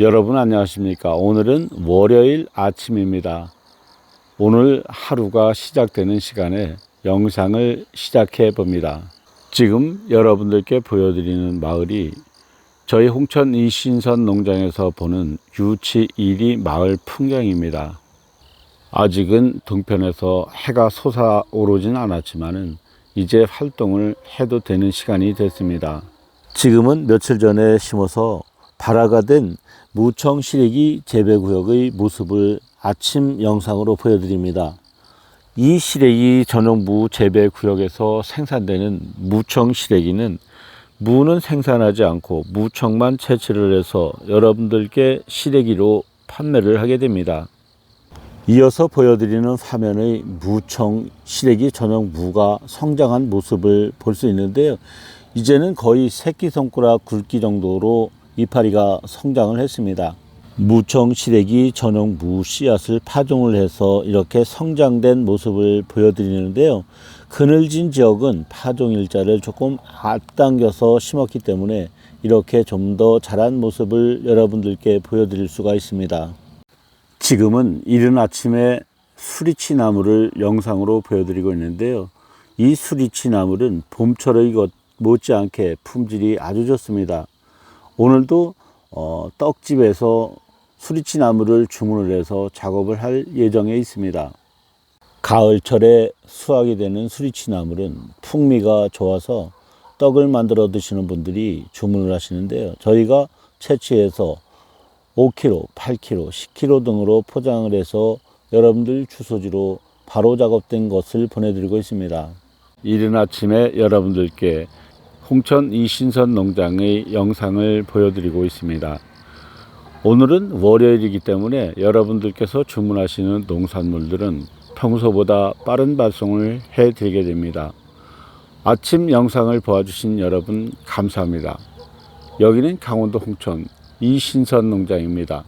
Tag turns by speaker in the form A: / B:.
A: 여러분 안녕하십니까? 오늘은 월요일 아침입니다. 오늘 하루가 시작되는 시간에 영상을 시작해 봅니다. 지금 여러분들께 보여드리는 마을이 저희 홍천 이신선 농장에서 보는 유치 1위 마을 풍경입니다. 아직은 동편에서 해가 솟아오르진 않았지만은 이제 활동을 해도 되는 시간이 됐습니다. 지금은 며칠 전에 심어서 발화가 된 무청 시래기 재배 구역의 모습을 아침 영상으로 보여드립니다. 이 시래기 전용 무 재배 구역에서 생산되는 무청 시래기는 무는 생산하지 않고 무청만 채취를 해서 여러분들께 시래기로 판매를 하게 됩니다. 이어서 보여드리는 화면의 무청 시래기 전용 무가 성장한 모습을 볼 수 있는데요. 이제는 거의 새끼 손가락 굵기 정도로 이파리가 성장을 했습니다. 무청 시래기 전용 무 씨앗을 파종을 해서 이렇게 성장된 모습을 보여드리는데요. 그늘진 지역은 파종 일자를 조금 앞당겨서 심었기 때문에 이렇게 좀 더 자란 모습을 여러분들께 보여드릴 수가 있습니다. 지금은 이른 아침에 수리치 나무를 영상으로 보여드리고 있는데요. 이 수리치 나물은 봄철의 것 못지않게 품질이 아주 좋습니다. 오늘도 어, 떡집에서 수리치 나무를 주문을 해서 작업을 할 예정에 있습니다. 가을철에 수확이 되는 수리치 나물은 풍미가 좋아서 떡을 만들어 드시는 분들이 주문을 하시는데요. 저희가 채취해서 5kg, 8kg, 10kg 등으로 포장을 해서 여러분들 주소지로 바로 작업된 것을 보내드리고 있습니다. 이른 아침에 여러분들께 홍천 이신선 농장의 영상을 보여드리고 있습니다. 오늘은 월요일이기 때문에 여러분들께서 주문하시는 농산물들은 평소보다 빠른 발송을 해 드리게 됩니다. 아침 영상을 보아주신 여러분 감사합니다. 여기는 강원도 홍천 이신선 농장입니다.